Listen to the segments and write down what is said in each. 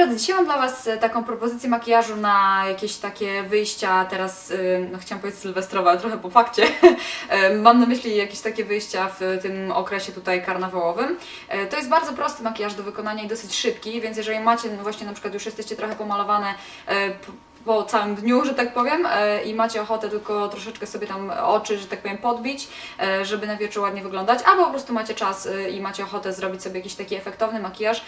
drodzy, dzisiaj mam dla Was e, taką propozycję makijażu na jakieś takie wyjścia teraz, y, no chciałam powiedzieć sylwestrowe, ale trochę po fakcie. E, mam na myśli jakieś takie wyjścia w tym okresie tutaj karnawałowym. E, To jest bardzo prosty makijaż do wykonania i dosyć szybki, więc jeżeli macie no właśnie na przykład już jesteście trochę pomalowane e, po całym dniu, że tak powiem, e, i macie ochotę tylko troszeczkę sobie tam oczy, że tak powiem, podbić, e, żeby na wieczór ładnie wyglądać, albo po prostu macie czas e, i macie ochotę zrobić sobie jakiś taki efektowny makijaż, e,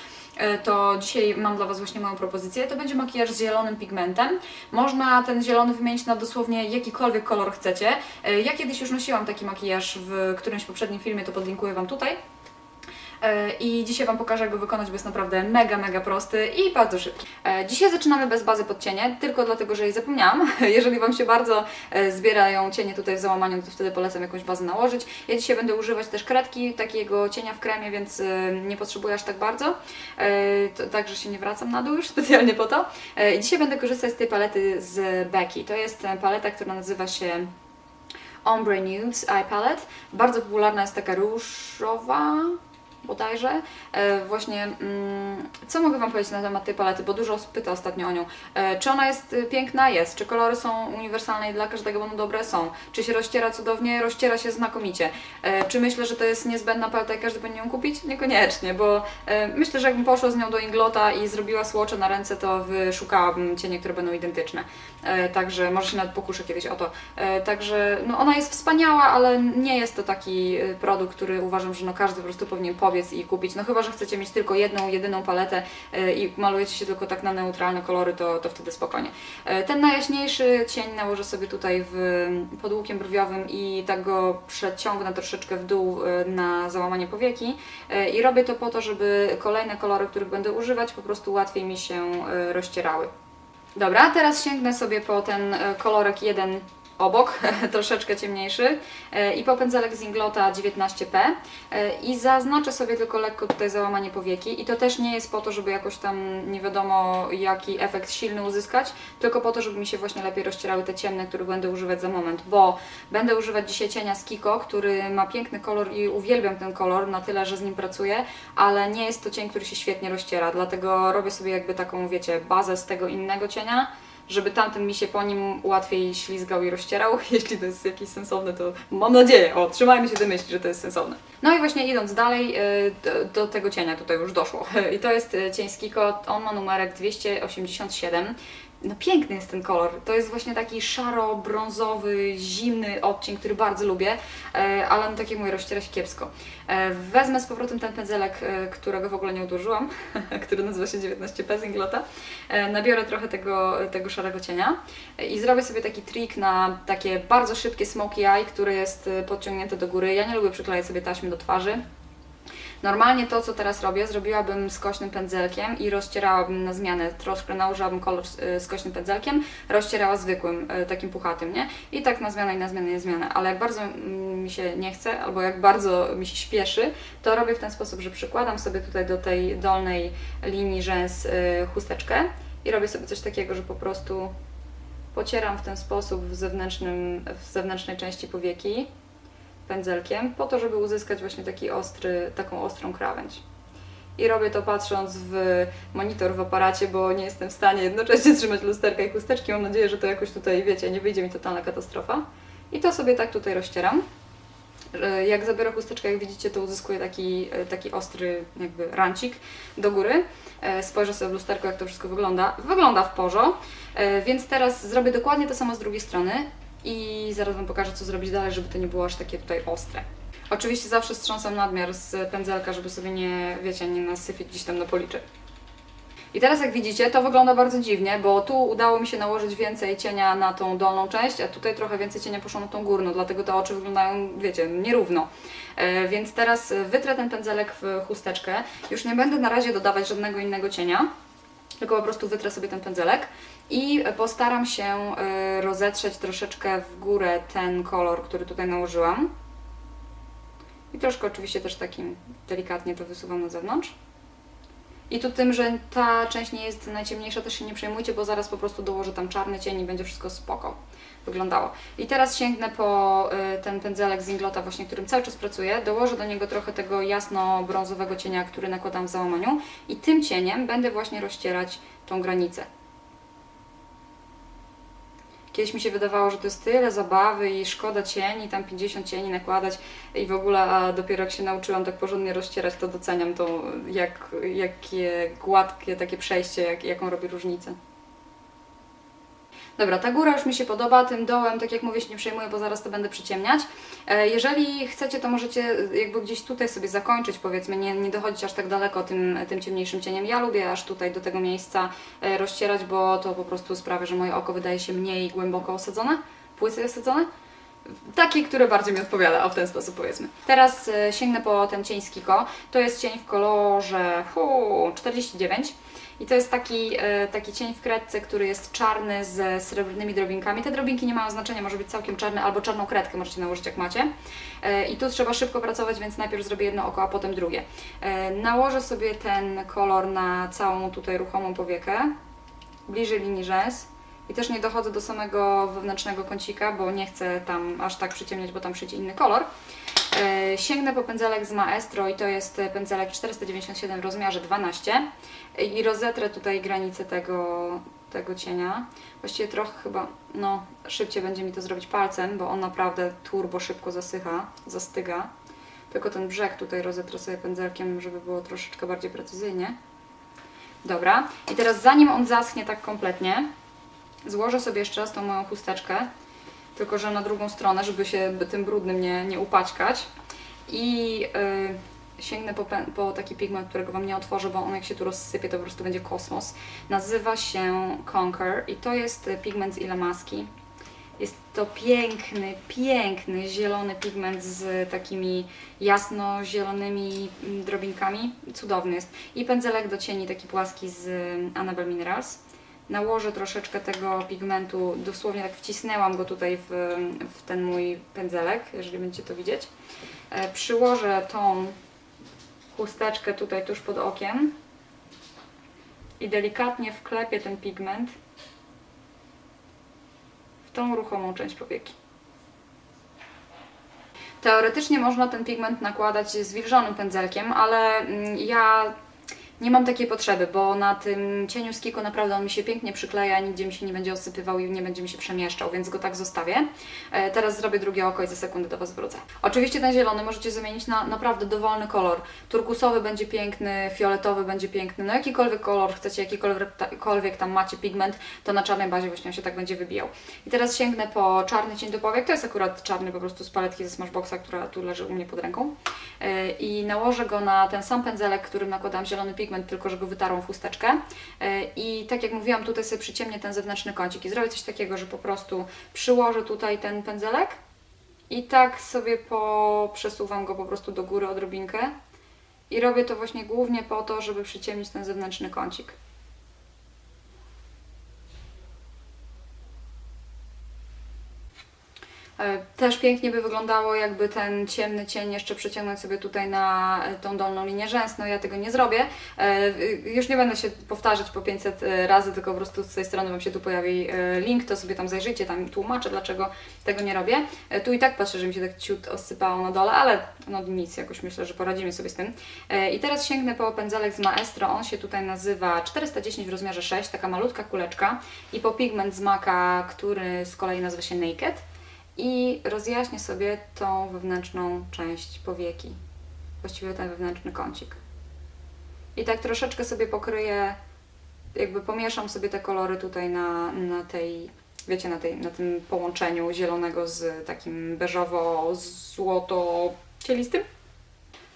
to dzisiaj mam dla Was właśnie moją propozycję. To będzie makijaż z zielonym pigmentem. Można ten zielony wymienić na dosłownie jakikolwiek kolor chcecie. E, Ja kiedyś już nosiłam taki makijaż w którymś poprzednim filmie, to podlinkuję Wam tutaj. E, I dzisiaj Wam pokażę, jak go wykonać, bo jest naprawdę mega, mega prosty i bardzo szybki. E, Dzisiaj zaczynamy bez bazy pod cienie, tylko dlatego, że jej zapomniałam. Jeżeli Wam się bardzo e, zbierają cienie tutaj w załamaniu, to wtedy polecam jakąś bazę nałożyć. Ja dzisiaj będę używać też kredki, takiego cienia w kremie, więc nie potrzebuję aż tak bardzo. Także się nie wracam na dół już specjalnie po to. Dzisiaj będę korzystać z tej palety z Becky. To jest paleta, która nazywa się Ombre Nudes Eye Palette. Bardzo popularna jest taka różowa, bodajże. E, właśnie, mm, co mogę Wam powiedzieć na temat tej palety, bo dużo pyta ostatnio o nią. E, czy ona jest y, piękna? Jest. Czy kolory są uniwersalne i dla każdego będą dobre? Są. Czy się rozciera cudownie? Rozciera się znakomicie. E, czy myślę, że to jest niezbędna paleta i każdy powinien ją kupić? Niekoniecznie, bo e, myślę, że jakbym poszła z nią do Inglota i zrobiła słocze na ręce, to wyszukałabym cienie, które będą identyczne. E, także może się nawet pokuszę kiedyś o to. E, także no ona jest wspaniała, ale nie jest to taki e, produkt, który uważam, że no każdy po prostu powinien i kupić. No chyba, że chcecie mieć tylko jedną, jedyną paletę e, i malujecie się tylko tak na neutralne kolory, to, to wtedy spokojnie. E, Ten najjaśniejszy cień nałożę sobie tutaj w, pod łukiem brwiowym i tak go przeciągnę troszeczkę w dół e, na załamanie powieki i robię to po to, żeby kolejne kolory, których będę używać, po prostu łatwiej mi się rozcierały. Dobra, teraz sięgnę sobie po ten kolorek jeden obok, troszeczkę ciemniejszy e, i po pędzelek z Inglota 19P e, i zaznaczę sobie tylko lekko tutaj załamanie powieki. I to też nie jest po to, żeby jakoś tam nie wiadomo jaki efekt silny uzyskać, tylko po to, żeby mi się właśnie lepiej rozcierały te ciemne, które będę używać za moment, bo będę używać dzisiaj cienia z Kiko, który ma piękny kolor i uwielbiam ten kolor na tyle, że z nim pracuję, ale nie jest to cień, który się świetnie rozciera, dlatego robię sobie jakby taką, wiecie, bazę z tego innego cienia, żeby tamten mi się po nim łatwiej ślizgał i rozcierał. Jeśli to jest jakieś sensowne, to mam nadzieję. O, trzymajmy się tej myśli, że to jest sensowne. No i właśnie idąc dalej, y, do, do tego cienia tutaj już doszło. I to jest y, cień z Kiko, on ma numerek 287. No piękny jest ten kolor. To jest właśnie taki szaro-brązowy, zimny odcień, który bardzo lubię, e, ale no tak jak mówię, rozciera się kiepsko. E, Wezmę z powrotem ten pędzelek, e, którego w ogóle nie uderzyłam, który nazywa się 19P z Inglota. E, Nabiorę trochę tego, tego szarego cienia i zrobię sobie taki trik na takie bardzo szybkie smoky eye, które jest podciągnięte do góry. Ja nie lubię przyklejać sobie taśmy do twarzy. Normalnie to, co teraz robię, zrobiłabym skośnym pędzelkiem i rozcierałabym na zmianę. Troszkę nałożyłabym kolor y, skośnym pędzelkiem, rozcierała zwykłym, y, takim puchatym, nie? I tak na zmianę i na zmianę i na zmianę. Ale jak bardzo mi się nie chce, albo jak bardzo mi się śpieszy, to robię w ten sposób, że przykładam sobie tutaj do tej dolnej linii rzęs y, chusteczkę i robię sobie coś takiego, że po prostu pocieram w ten sposób w, zewnętrznym, w zewnętrznej części powieki pędzelkiem, po to, żeby uzyskać właśnie taki ostry, taką ostrą krawędź. I robię to patrząc w monitor w aparacie, bo nie jestem w stanie jednocześnie trzymać lusterka i chusteczki. Mam nadzieję, że to jakoś tutaj, wiecie, nie wyjdzie mi totalna katastrofa. I to sobie tak tutaj rozcieram. E, Jak zabiorę chusteczkę, jak widzicie, to uzyskuję taki, e, taki ostry jakby rancik do góry. E, Spojrzę sobie w lusterko, jak to wszystko wygląda. Wygląda w porzo, E, więc teraz zrobię dokładnie to samo z drugiej strony i zaraz Wam pokażę, co zrobić dalej, żeby to nie było aż takie tutaj ostre. Oczywiście zawsze strząsam nadmiar z pędzelka, żeby sobie nie, wiecie, nie nasypić gdzieś tam na policzek. I teraz jak widzicie, to wygląda bardzo dziwnie, bo tu udało mi się nałożyć więcej cienia na tą dolną część, a tutaj trochę więcej cienia poszło na tą górną, dlatego te oczy wyglądają, wiecie, nierówno. E, więc teraz wytrę ten pędzelek w chusteczkę. Już nie będę na razie dodawać żadnego innego cienia, tylko po prostu wytrę sobie ten pędzelek i postaram się e, rozetrzeć troszeczkę w górę ten kolor, który tutaj nałożyłam. I troszkę oczywiście też takim delikatnie to wysuwam na zewnątrz. I tu tym, że ta część nie jest najciemniejsza, też się nie przejmujcie, bo zaraz po prostu dołożę tam czarny cień i będzie wszystko spoko wyglądało. I teraz sięgnę po y, ten pędzelek z Inglota właśnie, którym cały czas pracuję. Dołożę do niego trochę tego jasno-brązowego cienia, który nakładam w załamaniu i tym cieniem będę właśnie rozcierać tą granicę. Kiedyś mi się wydawało, że to jest tyle zabawy i szkoda cieni, tam 50 cieni nakładać i w ogóle, a dopiero jak się nauczyłam tak porządnie rozcierać, to doceniam to, jak, jakie gładkie takie przejście, jak, jaką robi różnicę. Dobra, ta góra już mi się podoba, tym dołem, tak jak mówię, się nie przejmuję, bo zaraz to będę przyciemniać. E, Jeżeli chcecie, to możecie jakby gdzieś tutaj sobie zakończyć, powiedzmy, nie, nie dochodzić aż tak daleko tym, tym ciemniejszym cieniem. Ja lubię aż tutaj do tego miejsca e, rozcierać, bo to po prostu sprawia, że moje oko wydaje się mniej głęboko osadzone, płycej osadzone. Takie, które bardziej mi odpowiada, o w ten sposób powiedzmy. Teraz e, sięgnę po ten cień z Kiko. To jest cień w kolorze hu, 49. I to jest taki, e, taki cień w kredce, który jest czarny z srebrnymi drobinkami. Te drobinki nie mają znaczenia, może być całkiem czarny albo czarną kredkę możecie nałożyć jak macie. E, I tu trzeba szybko pracować, więc najpierw zrobię jedno oko, a potem drugie. E, Nałożę sobie ten kolor na całą tutaj ruchomą powiekę, bliżej linii rzęs. I też nie dochodzę do samego wewnętrznego kącika, bo nie chcę tam aż tak przyciemniać, bo tam przyjdzie inny kolor. Sięgnę po pędzelek z Maestro i to jest pędzelek 497 w rozmiarze 12 i rozetrę tutaj granicę tego, tego cienia. Właściwie trochę chyba, no szybciej będzie mi to zrobić palcem, bo on naprawdę turbo szybko zasycha, zastyga. Tylko ten brzeg tutaj rozetrę sobie pędzelkiem, żeby było troszeczkę bardziej precyzyjnie. Dobra, i teraz zanim on zaschnie tak kompletnie, złożę sobie jeszcze raz tą moją chusteczkę, tylko że na drugą stronę, żeby się tym brudnym nie, nie upaćkać. I yy, sięgnę po, po taki pigment, którego Wam nie otworzę, bo on jak się tu rozsypie, to po prostu będzie kosmos. Nazywa się Conquer i to jest y, pigment z Ilamaski. Jest to piękny, piękny, zielony pigment z takimi jasno-zielonymi mm, drobinkami. Cudowny jest. I pędzelek do cieni, taki płaski z y, Annabelle Minerals. Nałożę troszeczkę tego pigmentu, dosłownie tak wcisnęłam go tutaj w, w ten mój pędzelek, jeżeli będziecie to widzieć. E, Przyłożę tą chusteczkę tutaj tuż pod okiem i delikatnie wklepię ten pigment w tą ruchomą część powieki. Teoretycznie można ten pigment nakładać zwilżonym pędzelkiem, ale mm, ja nie mam takiej potrzeby, bo na tym cieniu z Kiko naprawdę on mi się pięknie przykleja, nigdzie mi się nie będzie osypywał i nie będzie mi się przemieszczał, więc go tak zostawię. E, Teraz zrobię drugie oko i za sekundę do Was wrócę. Oczywiście ten zielony możecie zamienić na naprawdę dowolny kolor. Turkusowy będzie piękny, fioletowy będzie piękny, no jakikolwiek kolor chcecie, jakikolwiek tam macie pigment, to na czarnej bazie właśnie on się tak będzie wybijał. I teraz sięgnę po czarny cień do powiek, to jest akurat czarny po prostu z paletki ze Smashboxa, która tu leży u mnie pod ręką. E, I nałożę go na ten sam pędzelek, którym nakładam zielony pigment, tylko że go wytarłam w chusteczkę. E, I tak jak mówiłam, tutaj sobie przyciemnię ten zewnętrzny kącik i zrobię coś takiego, że po prostu przyłożę tutaj ten pędzelek i tak sobie przesuwam go po prostu do góry odrobinkę. I robię to właśnie głównie po to, żeby przyciemnić ten zewnętrzny kącik. Też pięknie by wyglądało, jakby ten ciemny cień jeszcze przeciągnąć sobie tutaj na e, tą dolną linię rzęs. No ja tego nie zrobię. E, Już nie będę się powtarzać po 500 razy, tylko po prostu z tej strony Wam się tu pojawi e, link, to sobie tam zajrzyjcie, tam tłumaczę, dlaczego tego nie robię. E, Tu i tak patrzę, że mi się tak ciut osypało na dole, ale no nic, jakoś myślę, że poradzimy sobie z tym. E, I teraz sięgnę po pędzelek z Maestro, on się tutaj nazywa 410 w rozmiarze 6, taka malutka kuleczka i po pigment z Maka, który z kolei nazywa się Naked i rozjaśnię sobie tą wewnętrzną część powieki, właściwie ten wewnętrzny kącik. I tak troszeczkę sobie pokryję, jakby pomieszam sobie te kolory tutaj na, na tej, wiecie, na, tej, na tym połączeniu zielonego z takim beżowo-złoto-cielistym.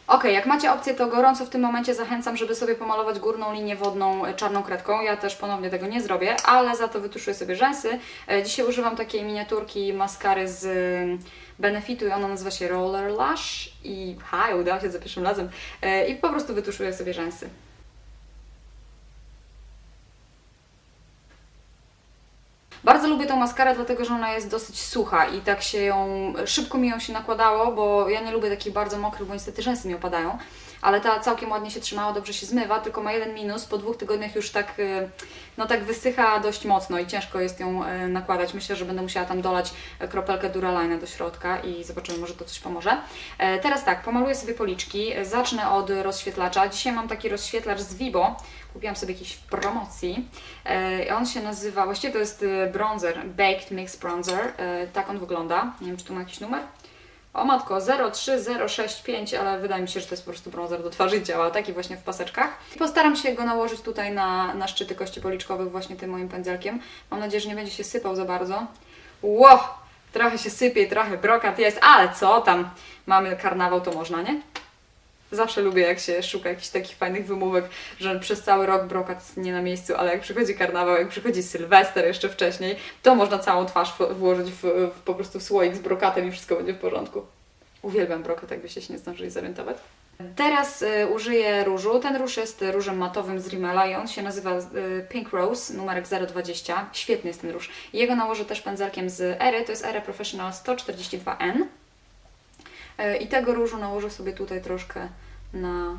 Ok, jak macie opcję, to gorąco w tym momencie zachęcam, żeby sobie pomalować górną linię wodną e, czarną kredką. Ja też ponownie tego nie zrobię, ale za to wytuszuję sobie rzęsy. E, Dzisiaj używam takiej miniaturki maskary z ym, Benefitu i ona nazywa się Roller Lash i ha, udało się za pierwszym razem. E, I po prostu wytuszuję sobie rzęsy. Bardzo lubię tą maskarę, dlatego że ona jest dosyć sucha i tak się ją, szybko mi ją się nakładało, bo ja nie lubię takich bardzo mokrych, bo niestety rzęsy mi opadają. Ale ta całkiem ładnie się trzymała, dobrze się zmywa, tylko ma jeden minus, po dwóch tygodniach już tak, y, no tak wysycha dość mocno i ciężko jest ją y, nakładać. Myślę, że będę musiała tam dolać y, kropelkę Duraline do środka i zobaczymy, może to coś pomoże. E, Teraz tak, pomaluję sobie policzki, zacznę od rozświetlacza. Dzisiaj mam taki rozświetlacz z Vibo, kupiłam sobie jakiś w promocji. E, On się nazywa, właściwie to jest bronzer, Baked Mix Bronzer, E, tak on wygląda. Nie wiem, czy tu ma jakiś numer. O matko, 03065, ale wydaje mi się, że to jest po prostu bronzer do twarzy działa, taki właśnie w paseczkach. Postaram się go nałożyć tutaj na, na szczyty kości policzkowych właśnie tym moim pędzelkiem. Mam nadzieję, że nie będzie się sypał za bardzo. Ło! Trochę się sypie, trochę brokat jest, ale co tam? Mamy karnawał, to można, nie? Zawsze lubię, jak się szuka jakichś takich fajnych wymówek, że przez cały rok brokat nie na miejscu, ale jak przychodzi karnawał, jak przychodzi Sylwester jeszcze wcześniej, to można całą twarz włożyć w, w, po prostu w słoik z brokatem i wszystko będzie w porządku. Uwielbiam brokat, jakbyście się nie zdążyli zorientować. Teraz y, użyję różu. Ten róż jest różem matowym z Rimmela i on się nazywa y, Pink Rose, numerek 020. Świetny jest ten róż. Jego nałożę też pędzelkiem z Ery, to jest Era Professional 142N. E, I tego różu nałożę sobie tutaj troszkę na,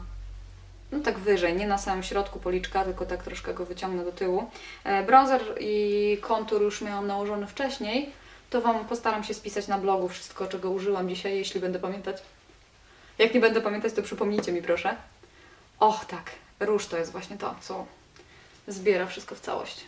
no tak wyżej, nie na samym środku policzka, tylko tak troszkę go wyciągnę do tyłu. E, Bronzer i kontur już miałam nałożony wcześniej, to Wam postaram się spisać na blogu wszystko, czego użyłam dzisiaj, jeśli będę pamiętać. Jak nie będę pamiętać, to przypomnijcie mi proszę. Och tak, róż to jest właśnie to, co zbiera wszystko w całość.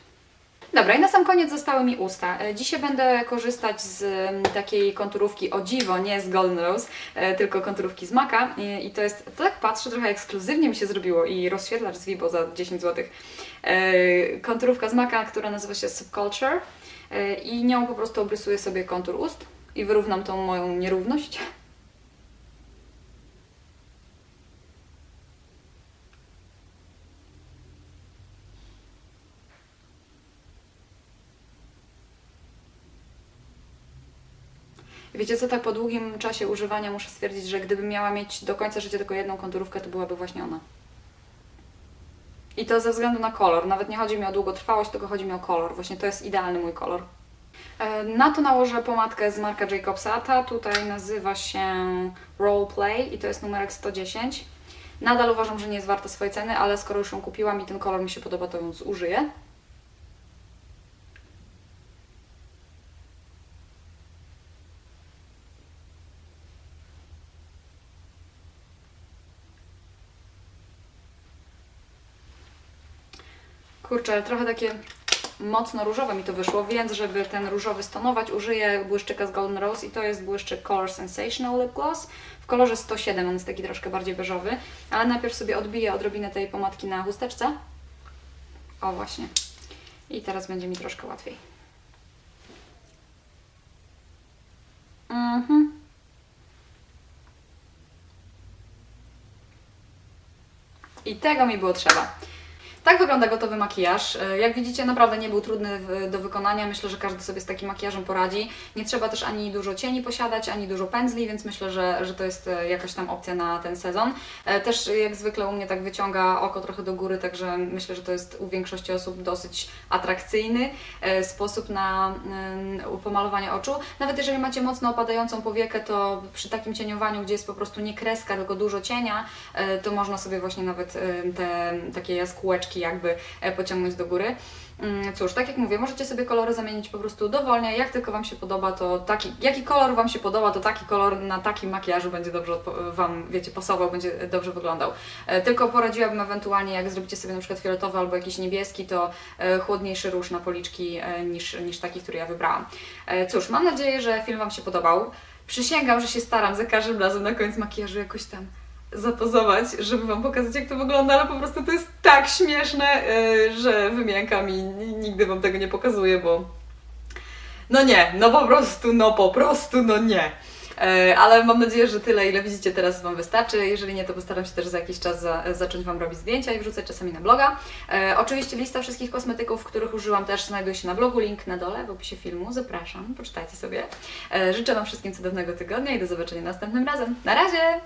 Dobra, i na sam koniec zostały mi usta. E, Dzisiaj będę korzystać z mm, takiej konturówki o dziwo, nie z Golden Rose, e, tylko konturówki z Maka. I, i to jest, tak patrzę, trochę ekskluzywnie mi się zrobiło i rozświetlacz z Vibo za 10 zł. E, konturówka z Maka, która nazywa się Subculture e, i nią po prostu obrysuję sobie kontur ust i wyrównam tą moją nierówność. Wiecie co, tak po długim czasie używania muszę stwierdzić, że gdybym miała mieć do końca życia tylko jedną konturówkę, to byłaby właśnie ona. I to ze względu na kolor. Nawet nie chodzi mi o długotrwałość, tylko chodzi mi o kolor. Właśnie to jest idealny mój kolor. E, Na to nałożę pomadkę z Marka Jacobsa. Ta tutaj nazywa się Roleplay i to jest numerek 110. Nadal uważam, że nie jest warta swojej ceny, ale skoro już ją kupiłam i ten kolor mi się podoba, to ją zużyję. Kurczę, trochę takie mocno różowe mi to wyszło, więc żeby ten różowy stonować, użyję błyszczyka z Golden Rose i to jest błyszczyk Color Sensational Lip Gloss w kolorze 107, on jest taki troszkę bardziej beżowy, ale najpierw sobie odbiję odrobinę tej pomadki na chusteczce. O właśnie. I teraz będzie mi troszkę łatwiej. Mhm. I tego mi było trzeba. Tak wygląda gotowy makijaż. E, Jak widzicie, naprawdę nie był trudny do wykonania. Myślę, że każdy sobie z takim makijażem poradzi. Nie trzeba też ani dużo cieni posiadać, ani dużo pędzli, więc myślę, że, że to jest e, jakaś tam opcja na ten sezon. E, Też jak zwykle u mnie tak wyciąga oko trochę do góry, także myślę, że to jest u większości osób dosyć atrakcyjny sposób na mm, pomalowanie oczu. Nawet jeżeli macie mocno opadającą powiekę, to przy takim cieniowaniu, gdzie jest po prostu nie kreska, tylko dużo cienia, to można sobie właśnie nawet te takie jaskółeczki jakby e, pociągnąć do góry. Mm, Cóż, tak jak mówię, możecie sobie kolory zamienić po prostu dowolnie, jak tylko Wam się podoba, to taki, jaki kolor Wam się podoba, to taki kolor na takim makijażu będzie dobrze Wam, wiecie, pasował, będzie dobrze wyglądał. E, Tylko poradziłabym ewentualnie, jak zrobicie sobie na przykład fioletowy albo jakiś niebieski, to e, chłodniejszy róż na policzki niż, niż taki, który ja wybrałam. Cóż, mam nadzieję, że film Wam się podobał. Przysięgam, że się staram za każdym razem na koniec makijażu jakoś tam zapozować, żeby Wam pokazać, jak to wygląda, ale po prostu to jest tak śmieszne, yy, że wymiękam i n- nigdy Wam tego nie pokazuję, bo no nie, no po prostu, no po prostu, no nie. E, Ale mam nadzieję, że tyle, ile widzicie teraz Wam wystarczy. Jeżeli nie, to postaram się też za jakiś czas za, zacząć Wam robić zdjęcia i wrzucać czasami na bloga. E, oczywiście lista wszystkich kosmetyków, których użyłam też znajduje się na blogu, link na dole w opisie filmu. Zapraszam, poczytajcie sobie. E, życzę Wam wszystkim cudownego tygodnia i do zobaczenia następnym razem. Na razie!